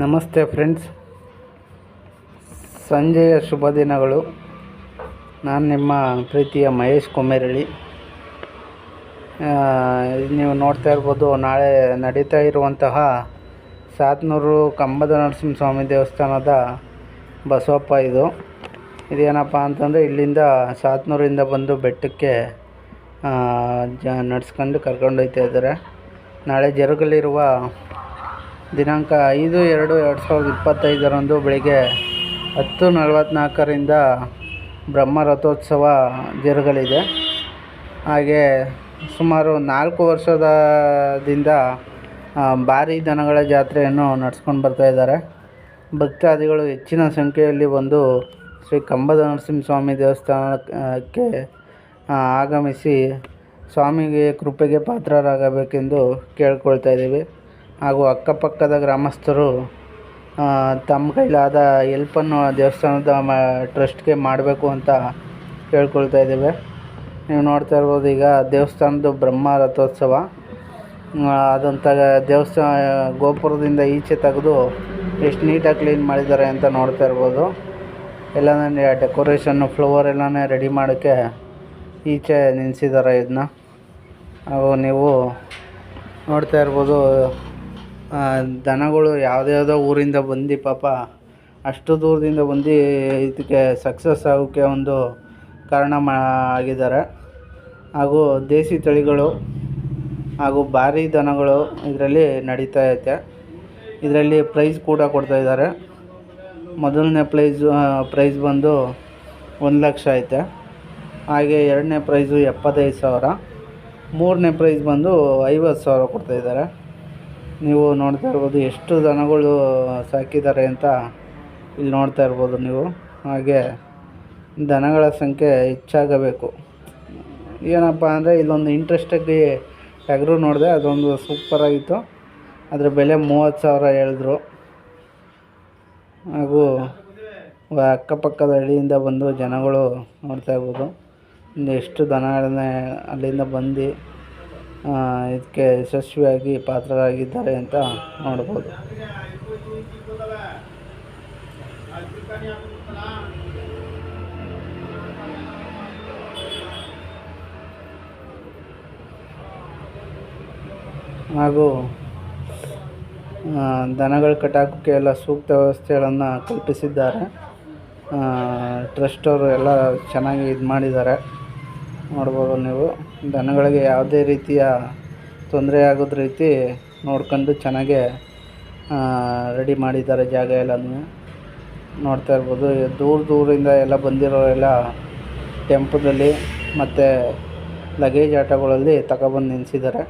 ನಮಸ್ತೆ ಫ್ರೆಂಡ್ಸ್. ಸಂಜೆಯ ಶುಭ ದಿನಗಳು. ನಾನು ನಿಮ್ಮ ಪ್ರೀತಿಯ ಮಹೇಶ್ ಕುಮೇರಳ್ಳಿ ನೀವು ನೋಡ್ತಾ ಇರ್ಬೋದು, ನಾಳೆ ನಡೀತಾ ಇರುವಂತಹ ಸಾತ್ನೂರು ಕಂಬದ ನರಸಿಂಹಸ್ವಾಮಿ ದೇವಸ್ಥಾನದ ಬಸವಪ್ಪ ಇದು. ಇದೇನಪ್ಪ ಅಂತಂದರೆ, ಇಲ್ಲಿಂದ ಸಾತ್ನೂರಿಂದ ಬಂದು ಬೆಟ್ಟಕ್ಕೆ ಜ, ನಡ್ಸ್ಕೊಂಡು ಕರ್ಕೊಂಡೋಗ್ತಾ ಇದ್ದಾರೆ. ನಾಳೆ ಜರುಗಲಿರುವ ದಿನಾಂಕ ಐದು ಎರಡು ಎರಡು ಸಾವಿರದ ಇಪ್ಪತ್ತೈದರಂದು ಬೆಳಗ್ಗೆ ಹತ್ತು ನಲವತ್ತ್ನಾಲ್ಕರಿಂದ ಬ್ರಹ್ಮ ರಥೋತ್ಸವ ಜರುಗಲಿದೆ. ಹಾಗೆ ಸುಮಾರು ನಾಲ್ಕು ವರ್ಷದಿಂದ ಭಾರಿ ದನಗಳ ಜಾತ್ರೆಯನ್ನು ನಡೆಸ್ಕೊಂಡು ಬರ್ತಾ ಇದ್ದಾರೆ. ಭಕ್ತಾದಿಗಳು ಹೆಚ್ಚಿನ ಸಂಖ್ಯೆಯಲ್ಲಿ ಬಂದು ಶ್ರೀ ಕಂಬದ ನರಸಿಂಹಸ್ವಾಮಿ ದೇವಸ್ಥಾನಕ್ಕೆ ಆಗಮಿಸಿ ಸ್ವಾಮಿಗೆ ಕೃಪೆಗೆ ಪಾತ್ರರಾಗಬೇಕೆಂದು ಕೇಳ್ಕೊಳ್ತಾ ಇದ್ದೀವಿ. ಹಾಗೂ ಅಕ್ಕಪಕ್ಕದ ಗ್ರಾಮಸ್ಥರು ತಮ್ಮ ಕೈಲಾದ ಎಲ್ಪನ್ನು ದೇವಸ್ಥಾನದ ಮ, ಟ್ರಸ್ಟ್ಗೆ ಮಾಡಬೇಕು ಅಂತ ಕೇಳ್ಕೊಳ್ತಾ ಇದ್ದೇವೆ. ನೀವು ನೋಡ್ತಾ ಇರ್ಬೋದು ಈಗ ದೇವಸ್ಥಾನದ ಬ್ರಹ್ಮ ರಥೋತ್ಸವ. ಅದಂತ ದೇವಸ್ಥಾನ, ಗೋಪುರದಿಂದ ಈಚೆ ತೆಗೆದು ಎಷ್ಟು ನೀಟಾಗಿ ಕ್ಲೀನ್ ಮಾಡಿದ್ದಾರೆ ಅಂತ ನೋಡ್ತಾ ಇರ್ಬೋದು. ಎಲ್ಲನೇ ಡೆಕೋರೇಷನ್ನು, ಫ್ಲವರ್ ಎಲ್ಲನೇ ರೆಡಿ ಮಾಡೋಕ್ಕೆ ಈಚೆ ನಿಲ್ಲಿಸಿದ್ದಾರೆ ಇದನ್ನ. ಹಾಗೂ ನೀವು ನೋಡ್ತಾ ಇರ್ಬೋದು ದನಗಳು ಯಾವುದ್ಯಾವ್ದೋ ಊರಿಂದ ಬಂದು ಪಾಪ ಅಷ್ಟು ದೂರದಿಂದ ಬಂದು ಇದಕ್ಕೆ ಸಕ್ಸಸ್ ಆಗೋಕ್ಕೆ ಒಂದು ಕಾರಣ ಮಾ, ಆಗಿದ್ದಾರೆ. ಹಾಗೂ ದೇಸಿ ತಳಿಗಳು ಹಾಗೂ ಭಾರಿ ದನಗಳು ಇದರಲ್ಲಿ ನಡೀತಾ ಐತೆ. ಇದರಲ್ಲಿ ಪ್ರೈಸ್ ಕೂಡ ಕೊಡ್ತಾ ಇದ್ದಾರೆ. ಮೊದಲನೇ ಪ್ರೈಸು ಪ್ರೈಸ್ ಬಂದು ಒಂದು ಲಕ್ಷ ಐತೆ. ಹಾಗೆ ಎರಡನೇ ಪ್ರೈಸು ಎಪ್ಪತ್ತೈದು ಸಾವಿರ. ಮೂರನೇ ಪ್ರೈಸ್ ಬಂದು ಐವತ್ತು ಸಾವಿರ ಕೊಡ್ತಾ ಇದ್ದಾರೆ. ನೀವು ನೋಡ್ತಾ ಇರ್ಬೋದು ಎಷ್ಟು ದನಗಳು ಸಾಕಿದ್ದಾರೆ ಅಂತ ಇಲ್ಲಿ ನೋಡ್ತಾ ಇರ್ಬೋದು ನೀವು. ಹಾಗೆ ದನಗಳ ಸಂಖ್ಯೆ ಹೆಚ್ಚಾಗಬೇಕು. ಏನಪ್ಪ ಅಂದರೆ ಇಲ್ಲೊಂದು ಇಂಟ್ರೆಸ್ಟಾಗಿ ಟಗರು ನೋಡಿದೆ, ಅದೊಂದು ಸೂಪರಾಗಿತ್ತು ಅದರ ಬೆಲೆ ಮೂವತ್ತು ಸಾವಿರ ಹೇಳಿದ್ರು. ಹಾಗೂ ಅಕ್ಕಪಕ್ಕದ ಹಳ್ಳಿಯಿಂದ ಬಂದು ಜನಗಳು ನೋಡ್ತಾ ಇರ್ಬೋದು. ಎಷ್ಟು ದನಗಳನ್ನ ಅಲ್ಲಿಂದ ಬಂದು ಇದಕ್ಕೆ ಯಶಸ್ವಿಯಾಗಿ ಪಾತ್ರರಾಗಿದ್ದಾರೆ ಅಂತ ನೋಡ್ಬೋದು ಹಾಗೂ ದನಗಳು ಕಟ್ಟಾಕೋಕ್ಕೆ ಎಲ್ಲ ಸೂಕ್ತ ವ್ಯವಸ್ಥೆಗಳನ್ನು ಕಲ್ಪಿಸಿದ್ದಾರೆ. ಟ್ರಸ್ಟ್ ಅವರು ಎಲ್ಲ ಚೆನ್ನಾಗಿ ಇದು ಮಾಡಿದ್ದಾರೆ. ನೋಡ್ಬೋದು ನೀವು. ದನಗಳಿಗೆ ಯಾವುದೇ ರೀತಿಯ ತೊಂದರೆ ಆಗೋದ್ ರೀತಿ ನೋಡ್ಕೊಂಡು ಚೆನ್ನಾಗೆ ರೆಡಿ ಮಾಡಿದ್ದಾರೆ ಜಾಗ ಎಲ್ಲನೂ ನೋಡ್ತಾ ಇರ್ಬೋದು. ದೂರ ದೂರಿಂದ ಎಲ್ಲ ಬಂದಿರೋರೆಲ್ಲ ಟೆಂಪೋದಲ್ಲಿ ಮತ್ತು ಲಗೇಜ್ ಆಟೋಗಳಲ್ಲಿ ತಗೊಬಂದು ನಿಲ್ಲಿಸಿದ್ದಾರೆ